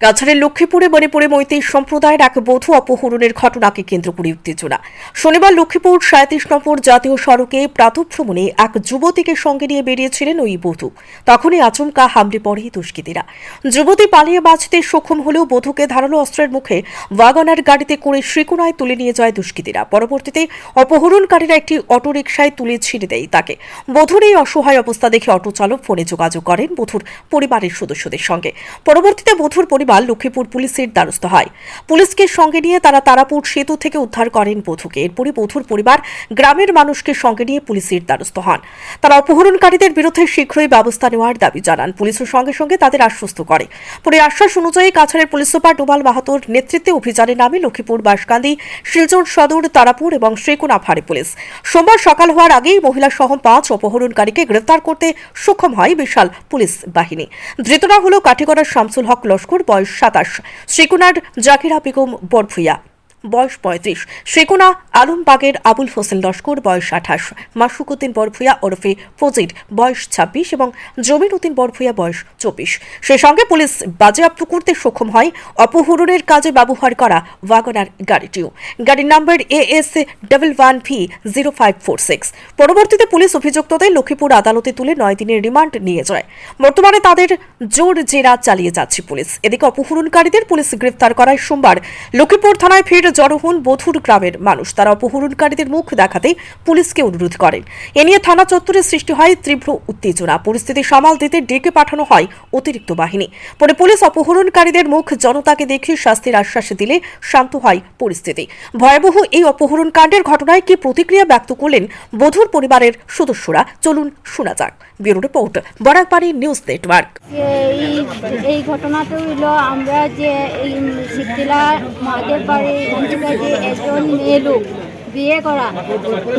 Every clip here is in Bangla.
কাছাড়ের লক্ষ্মীপুরে মণিপুরে মৈত্রী সম্প্রদায়ের এক বধূ অপহরণের ঘটনাকে কেন্দ্র করে উত্তেজনা। শনিবার লক্ষ্মীপুর সাঁত্রিশ নম্বর জাতীয় সড়কে প্রাতভ্রমণে এক যুবতীকে সঙ্গে নিয়ে বেরিয়েছিলেন ওই বধূ। তখনই আচমকা হামলে পড়ে দুষ্কৃতীরা। যুবতী পালিয়ে বাঁচতে সক্ষম হলেও বধূকে ধারালো অস্ত্রের মুখে ওয়াগনার গাড়িতে করে শ্রীকোনায় তুলে নিয়ে যায় দুষ্কৃতীরা। পরবর্তীতে অপহরণকারীরা একটি অটোরিকশায় তুলে ছিঁড়ে দেয় তাকে। বধূর এই অসহায় অবস্থা দেখে অটো চালক ফোনে যোগাযোগ করেন বধুর পরিবারের সদস্যদের সঙ্গে। পরবর্তীতে বধূর লক্ষ্মীপুর পুলিশের দ্বারস্থ হয়। পুলিশকে সঙ্গে নিয়ে তারা তারাপুর সেতু থেকে উদ্ধার করেন বধূকে। এরপরই বধূর পরিবার গ্রামের মানুষকে সঙ্গে নিয়ে পুলিশের দ্বারস্থ হন। তারা অপহরণকারীদের বিরুদ্ধে শীঘ্রই ব্যবস্থা নেওয়ার দাবি জানান। পুলিশের সঙ্গে সঙ্গে তাদের আশ্বস্ত করে। পরে আশ্বাস অনুযায়ী কাছাড়ের পুলিশ সুপার ডোমাল মাহাতোর নেতৃত্বে অভিযানে নামে লক্ষ্মীপুর বাসকান্দি শিলচর সদর, তারাপুর এবং শ্রীকোনা ফাঁড়ি পুলিশ। সোমবার সকাল হওয়ার আগেই মহিলা সহ পাঁচ অপহরণকারীকে গ্রেফতার করতে সক্ষম হয় বিশাল পুলিশ বাহিনী। ধৃতরা হল কাঠিগড়ার শামসুল হক লস্কর বয়স সাতাশ। শ্রীকুনার জাকিরা বেগম বরভুইয়া বয়স পঁয়ত্রিশ। শ্রীকোনা আলমবাগের আবুল হোসেন লস্কর, বয়স আঠাশ। মাসুকুদ্দিন বরভুইয়া ওরফে ফজির বয়স ছাব্বিশ এবং জমির উদ্দিন বরভুইয়া বয়স চব্বিশ। সে সঙ্গে পুলিশ বাজেয়াপ্ত করতে সক্ষম হয় অপহরণের কাজে ব্যবহার করা ওয়াগনার গাড়িটিও। গাড়ির number A S double one V zero five four six. পরবর্তীতে পুলিশ অভিযুক্তদের লক্ষ্মীপুর আদালতে তুলে নয় দিনের রিমান্ড নিয়ে যায়। বর্তমানে তাদের জোর জেরা চালিয়ে যাচ্ছে পুলিশ। এদিকে অপহরণকারীদের পুলিশ গ্রেফতার করায় সোমবার লক্ষ্মীপুর থানায় ফের জড়ো হন বধুর গ্রামের মানুষ। তারা অপহরণকারীদের মুখ দেখাতে পুলিশকে অনুরোধ করেন। এ নিয়ে থানা চত্বরে সৃষ্টি হয় তীব্র উত্তেজনা। পরিস্থিতি সামাল দিতে ডেকে পাঠানো হয় অতিরিক্ত বাহিনী। পরে পুলিশ অপহরণকারীদের মুখ জনতাকে দেখে শাস্তির আশ্বাস দিলে শান্ত হয় পরিস্থিতি। ভয়াবহ এই অপহরণ কাণ্ডের ঘটনায় কি প্রতিক্রিয়া ব্যক্ত করলেন বধুর পরিবারের সদস্যরা? চলুন শোনা যাক। Bureau report, Barakbari news network. এই ঘটনাটা হইল আমরা যে এই শীতলা মাদের বাড়ি যে একজন মেয়ে লোক বিয়ে করা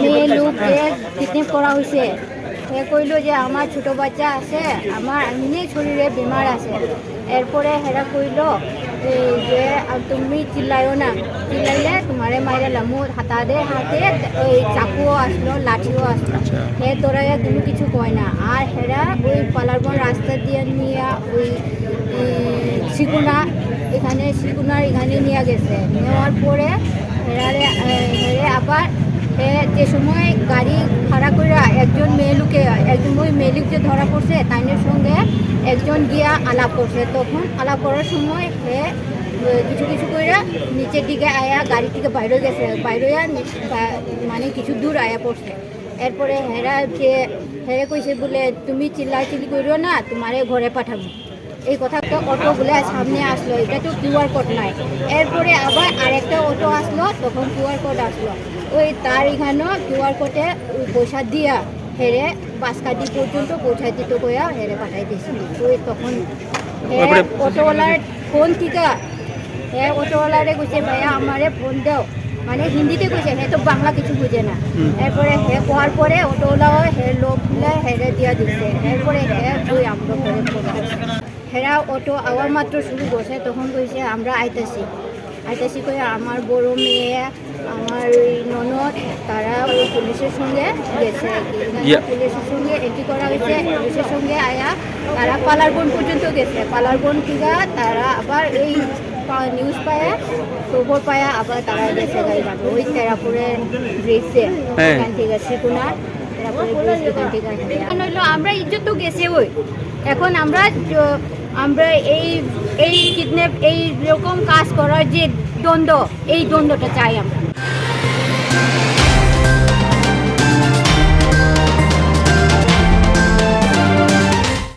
মেয়ে লোক যে কিডন্যাপ করা হয়েছে সে কইল যে আমার ছোট বাচ্চা আছে আমার এমনি শরীরে বেমার আছে। এরপরে হেরা কইল যে তুমি চিল্লাইও না। চিল্লাইলে তোমারে মাইরালাম মোর তাদের হাতে ওই চাকুও আসলো লাঠিও আসলো। হে তোরা তুমি কিছু কয় না। আর হেরা ওই পালারবন রাস্তা দিয়ে নিয়ে ওই শিকুনা এখানে শিকুনার এখানে নিয়ে গেছে। নেওয়ার পরে হেরারে হেরে আবার যে সময় গাড়ি ভাড়া করে একজন মেয়ে লোকে একজন ওই মেয়ে লোক যে ধরা পড়ছে, তাইনের সঙ্গে একজন গিয়া আলাপ করছে। তখন আলাপ করার সময় হে কিছু কিছু করে নিচের দিকে আয়া গাড়ি থেকে বাইরে গেছে। বাইরে মানে কিছু দূর আয়া পড়ছে। এরপরে হেরা যে, হেরে কইছে বলে, তুমি চিল্লা চিল্লি করিও না, তোমারে ঘরে পাঠাবো। এই কথাটা অটোগুলো সামনে আসলো এটা তো কিউআর কোড নাই। এরপরে আবার আরেকটা অটো আসলো তখন কিউআর কোড আসলো। ওই তার এখানেও কিউআর কোডে পয়সা দিয়া হেরে বাসকাটি পর্যন্ত পৌঁছাই দিতে কইয়া হেরে পাঠাই দিয়েছিল। ওই তখন হে অটোওয়ালার ফোন থেকে হে অটোওয়ালারে কইছে ভাইয়া আমারে ফোন দাও। মানে হিন্দিতে কইছে হে তো বাংলা কিছু বুঝে না। এরপরে হে কোয়ার পরে অটোওয়ালাও হে লোকগুলা হেরে দিয়া দিছে। এরপরে হে ওই আমরা হেরা অটো আওয়ার মাত্র শুরু করছে তখন কইছে আমরা আইতাছি আইতাছি কয়ে আমার বড় মেয়ে আমার ননদ তারা ওই পুলিশের সঙ্গে গেছে আর কি পুলিশের সঙ্গে এন্ট্রি করা হয়েছে পুলিশের সঙ্গে আয়া তারা পালারবন পর্যন্ত গেছে। পালারবন থেকে তারা আবার এই নিউজ পায়া খবর পায়া আবার তারা গেছে গাড়ি ওই তেরাপুরের ব্রিজে। এখান থেকে শ্রীকুনার হইল আমরা ইজ্জত তো গেছে ওই। এখন আমরা আমরা এই এই কিডন্যাপ এই রকম কাজ করার যে দ্বন্দ্ব, এই দ্বন্দ্বটা চাই আমরা।